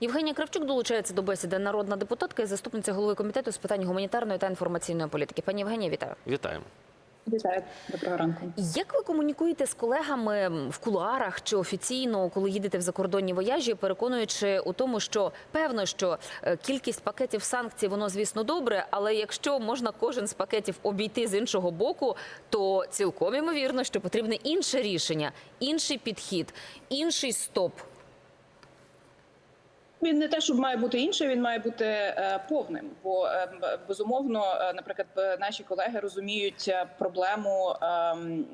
Євгенія Кравчук долучається до бесіди народна депутатка і заступниця голови комітету з питань гуманітарної та інформаційної політики. Пані Євгенія, вітаю. Вітаємо. Вітаю, доброго ранку. Як ви комунікуєте з колегами в кулуарах чи офіційно, коли їдете в закордонні вояжі, переконуючи у тому, що певно, що е, кількість пакетів санкцій воно звісно добре, але якщо можна кожен з пакетів обійти з іншого боку, то цілком імовірно, що потрібне інше рішення, інший підхід, інший стоп. Він не те, щоб має бути інший, він має бути е, повним. Бо е, безумовно, е, наприклад, наші колеги розуміють е, проблему е,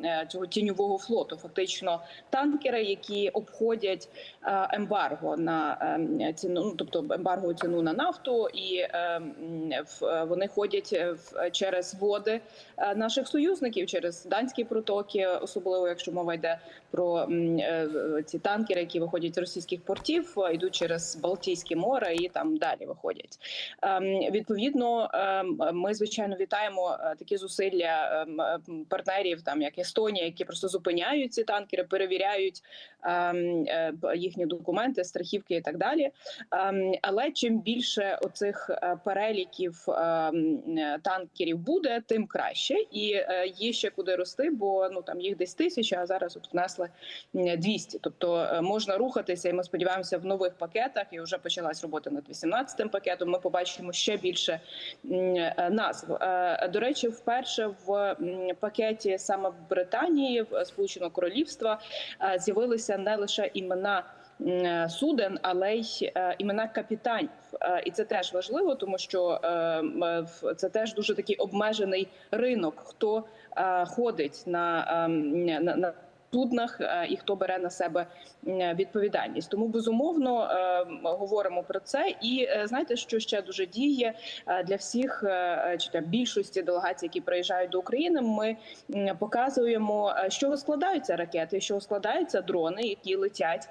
е, цього тіньового флоту. Фактично, танкери, які обходять е, ембарго на е, ціну, ну тобто ембарго ціну на нафту, і е, в- е, вони ходять е, в- через води е, наших союзників, через данські протоки, особливо якщо мова йде про е, ці танкери, які виходять з російських портів, е, йдуть через Балтійське море і там далі виходять. Ем, Відповідно, ем, ми звичайно вітаємо е, такі зусилля ем, партнерів, там як Естонія, які просто зупиняють ці танкери, перевіряють е, їхні документи, страхівки і так далі. Але чим більше оцих е, переліків танкерів буде, тим краще. І є ще куди рости, бо ну там їх десь тисяча, а зараз от внесли м, 200. Тобто можна рухатися, і ми сподіваємося, в нових пакетах і вже почалась робота над 18-м пакетом. Ми побачимо ще більше е, назв. Е, До речі, вперше в пакеті саме Британії, в Сполученого Королівства е, з'явилися не лише імена. Суден, але й імена капітанів, і це теж важливо, тому що це теж дуже такий обмежений ринок. Хто ходить на, е, на, на суднах е, і хто бере на себе відповідальність. Тому безумовно е, говоримо про це. І е, знаєте, що ще дуже діє для всіх чи для більшості делегацій, які приїжджають до України. Ми показуємо, чого складаються ракети, чого складаються дрони, які летять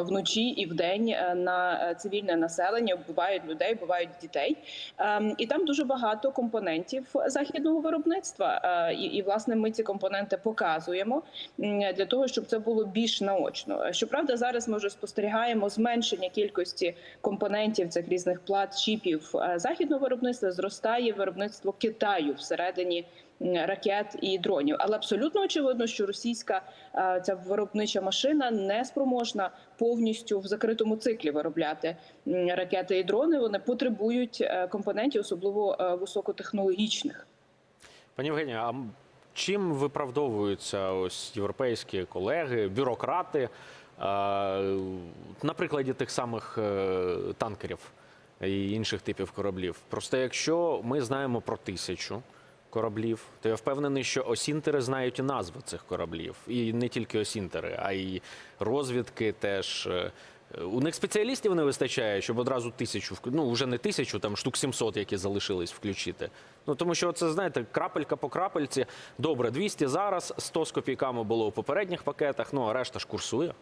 вночі і вдень на цивільне населення, вбивають людей, вбивають дітей. Ем, І там дуже багато компонентів західного виробництва. І, і власне ми ці компоненти показуємо для того, щоб це було більш наочно. Щоправда, зараз ми вже спостерігаємо зменшення кількості компонентів цих різних плат, чіпів е, західного виробництва. Зростає виробництво Китаю всередині ракет і дронів. Але абсолютно очевидно, що російська е, ця виробнича машина не спроможна повністю в закритому циклі виробляти ракети і дрони. Вони потребують е, компонентів, особливо високотехнологічних. Пані Євгенія, а чим виправдовуються ось європейські колеги, бюрократи е, на прикладі тих самих е, танкерів і інших типів кораблів? Просто якщо ми знаємо про тисячу кораблів, то я впевнений, що осінтери знають і назви цих кораблів, і не тільки осінтери, а й розвідки теж. У них спеціалістів не вистачає, щоб одразу тисячу ну вже не тисячу, там штук 700, які залишились включити. Ну тому що це знаєте, крапелька по крапельці. Добре, 200 зараз, 100 з копійками було у попередніх пакетах. Ну а решта ж курсує.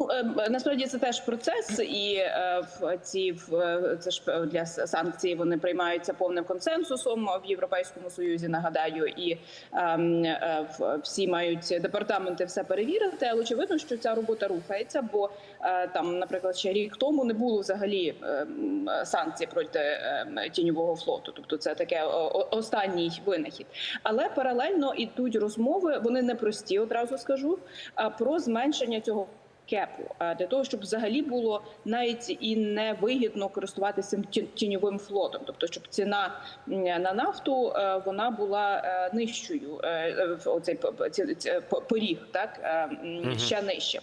Ну, е, Насправді це теж процес, і е, в ці в е, це ж е, для санкцій вони приймаються повним консенсусом в Європейському Союзі. Нагадаю, і ем, е, всі мають департаменти все перевірити. Але очевидно, що ця робота рухається, бо е, там, наприклад, ще рік тому не було взагалі ем, санкцій проти ем, тіньового флоту. Тобто, це таке останній винахід. Але паралельно ідуть розмови. Вони непрості, одразу скажу. про зменшення цього кепу а, для того, щоб взагалі було навіть і не вигідно користуватися тіньовим флотом, тобто щоб ціна на нафту е, вона була е, нижчою. е, е, Оцей поріг, так е, ще нижче.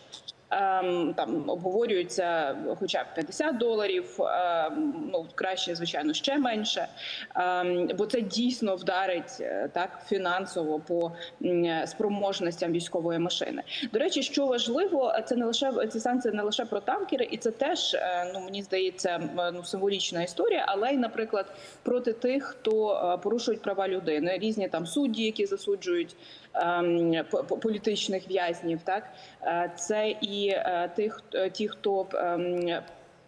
Ем, Там обговорюється хоча б 50 доларів. ем, Ну краще, звичайно, ще менше. Ем, Бо це дійсно вдарить е, так фінансово по спроможностям військової машини. До речі, що важливо, це не лише ці санкції не лише про танкери, і це теж е, ну мені здається ну символічна історія, але й, наприклад, проти тих, хто е, порушують права людини, різні там судді, які засуджують по- по- політичних в'язнів. Так це і е, тих, хто- ті, хто ем,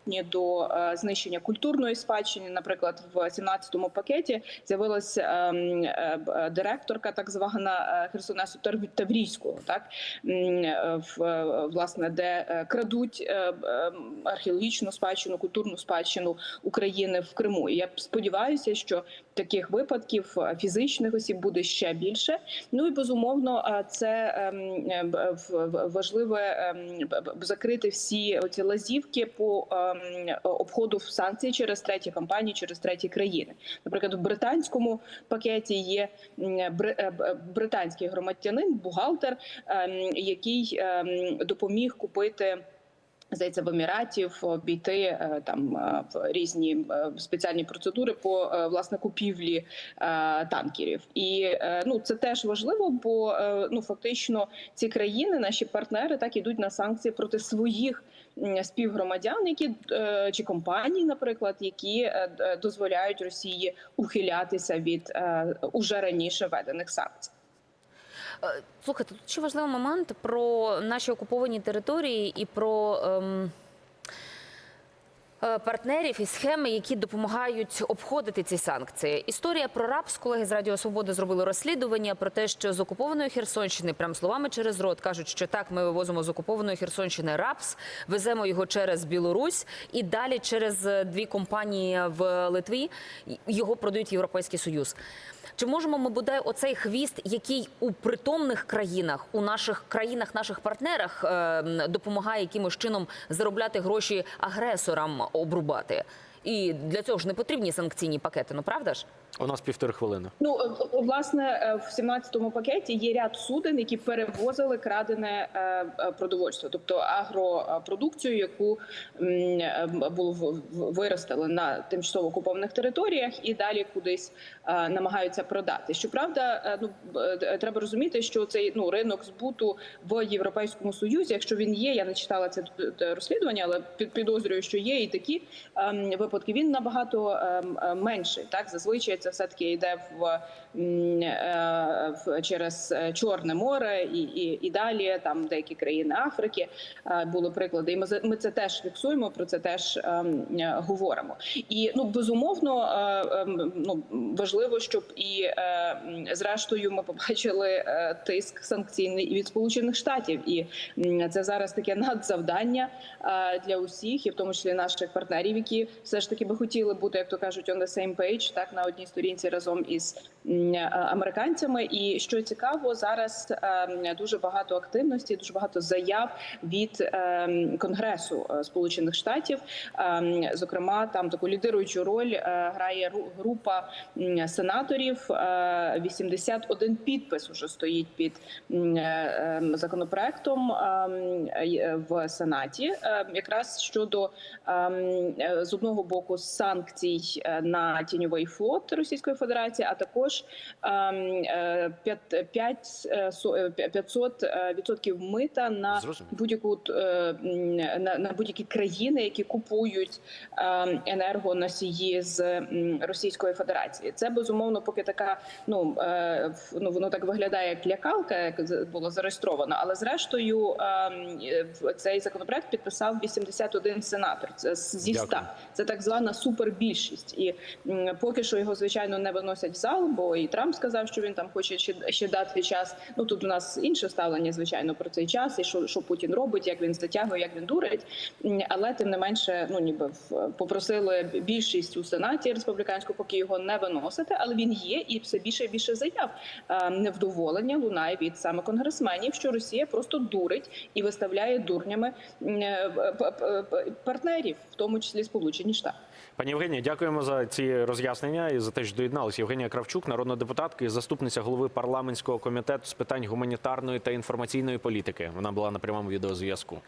причетні до е, знищення культурної спадщини. Наприклад, в 17-му пакеті з'явилася ем, е, б- директорка, так звана е, Херсонесу Таврійського, так е, в е, власне, де е, крадуть е, археологічну спадщину, культурну спадщину України в Криму. І я сподіваюся, що таких випадків е, фізичних осіб буде ще більше. Ну і безумовно, е, це ем, е, важливе ем, закрити всі оці лазівки по обходу санкцій через треті компанії, через треті країни. Наприклад, в британському пакеті є е, британський громадянин, бухгалтер, ем, який ем, допоміг купити. Здається, в Еміратів обійти е, там е, в різні е, спеціальні процедури по власне купівлі танкерів, і ну це теж важливо, бо ну фактично ці країни, наші партнери, так ідуть на санкції проти своїх співгромадян, які чи компаній, наприклад, які дозволяють Росії ухилятися від уже раніше введених санкцій. Е, Слухайте, тут ще важливий момент про наші окуповані території і про. Ем... е, Партнерів і схеми, які допомагають обходити ці санкції. Історія про РАПС, колеги з Радіо Свобода зробили розслідування про те, що з окупованої Херсонщини, прям словами через рот, кажуть, що так, ми вивозимо з окупованої Херсонщини РАПС, веземо його через Білорусь і далі через е, дві компанії в Литві його продають Європейський Союз. Чи можемо ми бодай оцей хвіст, який у притомних країнах, у наших країнах, наших партнерах е, допомагає якимось чином заробляти гроші агресорам обрубати? І для цього ж не потрібні санкційні пакети, ну правда ж? У нас півтори хвилини. Ну е, е, власне е, в 17-му пакеті є ряд суден, які перевозили крадене продовольство, тобто агропродукцію, яку було виростили на тимчасово окупованих територіях, і далі кудись намагаються продати. Щоправда, ну треба розуміти, що цей ну ринок збуту в Європейському Союзі, якщо він є, я не читала це розслідування, але під- підозрюю, що є і такі ем, випадки. Він набагато ем, е, менший. Так зазвичай це все таки йде в, е, в через е, Чорне море і, і, і далі. Там деякі країни Африки е, були приклади. І ми ми це теж фіксуємо. Про це теж ем, говоримо. І ну безумовно ем, ну важливо, щоб і зрештою ми побачили тиск санкційний від Сполучених Штатів. І це зараз таке надзавдання для усіх, і в тому числі наших партнерів, які все ж таки би хотіли бути, як то кажуть, on the same page, так на одній сторінці разом із е, американцями. І що цікаво, зараз е, дуже багато активності, дуже багато заяв від е, Конгресу е, Сполучених Штатів. Е, Зокрема, там таку лідируючу роль е, грає група сенаторів. Е, 81 підпис уже стоїть під законопроектом ем, в Сенаті, якраз щодо ем, з одного боку санкцій е, на тіньовий флот Російської Федерації, а також ем, е, е, 500 мита на будь-яку на, будь-які країни, які купують ем, енергоносії з Російської Федерації. Це безумовно, поки така ну, ну воно так виглядає як лякалка, як було зареєстровано. Але зрештою ем, цей законопроект підписав 81 сенатор. Це зі 100. Дякую. Це так звана супербільшість. І поки що його звичайно не виносять в зал, бо і Трамп сказав, що він там хоче ще, ще дати час. Ну тут у нас інше ставлення, звичайно, про цей час і що, що Путін робить, як він затягує, як він дурить. Але тим не менше, ну ніби попросили більшість у сенаті республіканську, поки його не виносити. Але він є, і все більше і більше заяв невдоволення лунає від саме конгресменів, що Росія просто дурить і виставляє дурнями е, партнерів, в тому числі Сполучені Штати. Пані Євгенія, дякуємо за ці роз'яснення і за те, що доєдналися. Євгенія Кравчук, народна депутатка і заступниця голови парламентського комітету з питань гуманітарної та інформаційної політики. Вона була на прямому відеозв'язку.